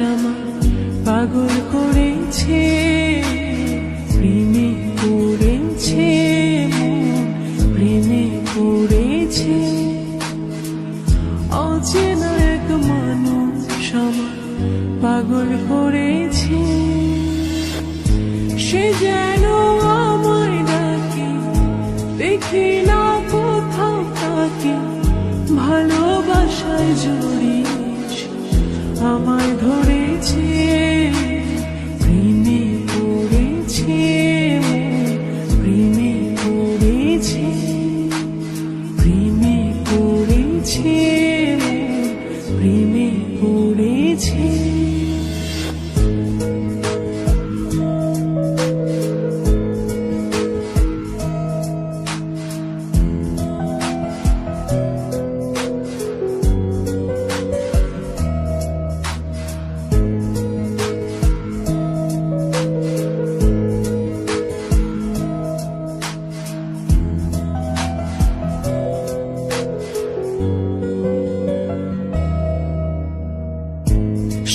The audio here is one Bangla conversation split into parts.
আমার পাগল করেছে, প্রেমে পড়েছে প্রেমে পড়েছে। অচেনা এক মানুষ আমার পাগল করেছে। সে যেন আমায় ডাকে, দেখি না কোথাও তাকে ভালোবাসায় জড়িয়েছে আমায় ধরেছে প্রেমে পড়েছে প্রেমে পড়েছে প্রেমে পড়েছে।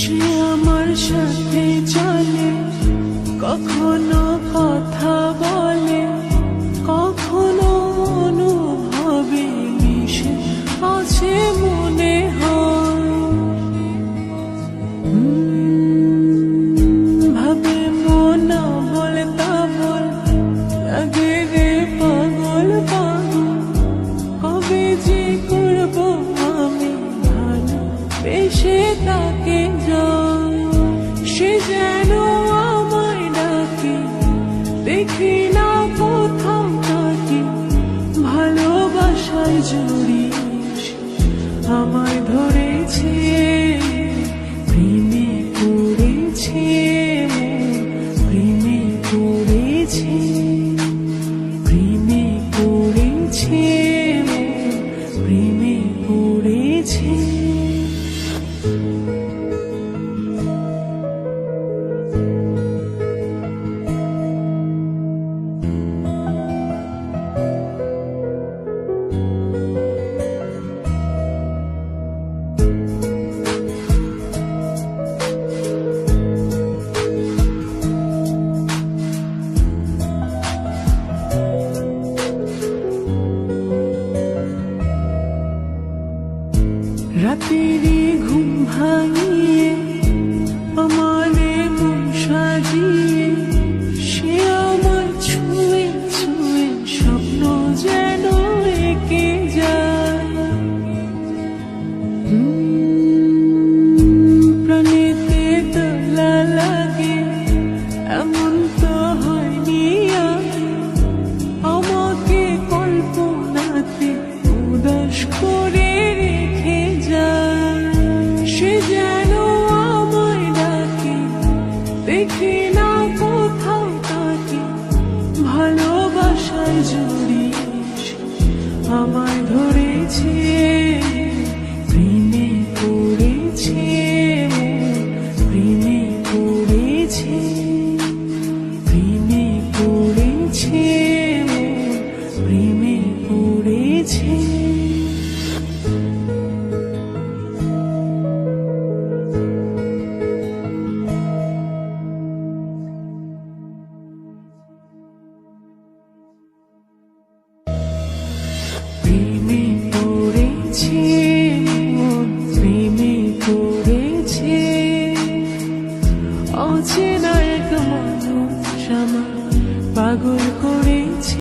সে আমার সাথে চলে কখনো কথা বলে কখনো অনুভবে মিশে আছে মনে হয়। যেন আমায় দেখি না ভালোবাসায় আমায় ধরেছে। you. দেখি না কোথাও তাকে। ভালোবাসায় জড়িয়েছে আমায় ধরেছে। অচেনা এক মানুষ আমার। পাগল করেছে